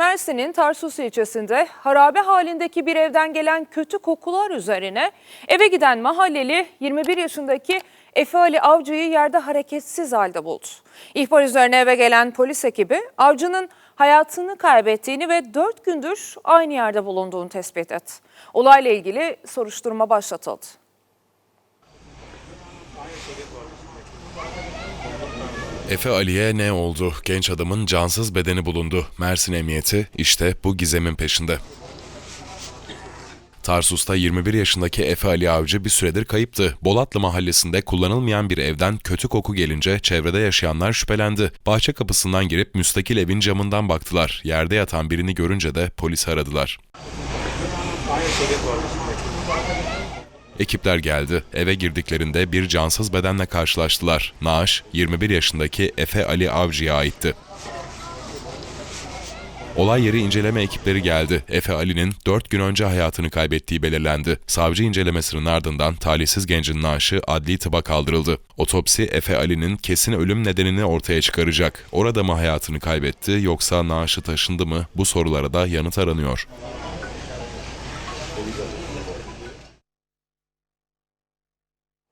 Mersin'in Tarsus ilçesinde harabe halindeki bir evden gelen kötü kokular üzerine eve giden mahalleli 21 yaşındaki Efe Ali Avcı'yı yerde hareketsiz halde buldu. İhbar üzerine eve gelen polis ekibi avcının hayatını kaybettiğini ve 4 gündür aynı yerde bulunduğunu tespit etti. Olayla ilgili soruşturma başlatıldı. Efe Ali'ye ne oldu? Genç adamın cansız bedeni bulundu. Mersin Emniyeti işte bu gizemin peşinde. Tarsus'ta 21 yaşındaki Efe Ali Avcı bir süredir kayıptı. Bolatlı mahallesinde kullanılmayan bir evden kötü koku gelince çevrede yaşayanlar şüphelendi. Bahçe kapısından girip müstakil evin camından baktılar. Yerde yatan birini görünce de polis aradılar. Ekipler geldi. Eve girdiklerinde bir cansız bedenle karşılaştılar. Naaş, 21 yaşındaki Efe Ali Avcı'ya aitti. Olay yeri inceleme ekipleri geldi. Efe Ali'nin 4 gün önce hayatını kaybettiği belirlendi. Savcı incelemesinin ardından talihsiz gencin naaşı adli tıba kaldırıldı. Otopsi Efe Ali'nin kesin ölüm nedenini ortaya çıkaracak. Orada mı hayatını kaybetti yoksa naaşı taşındı mı? Bu sorulara da yanıt aranıyor.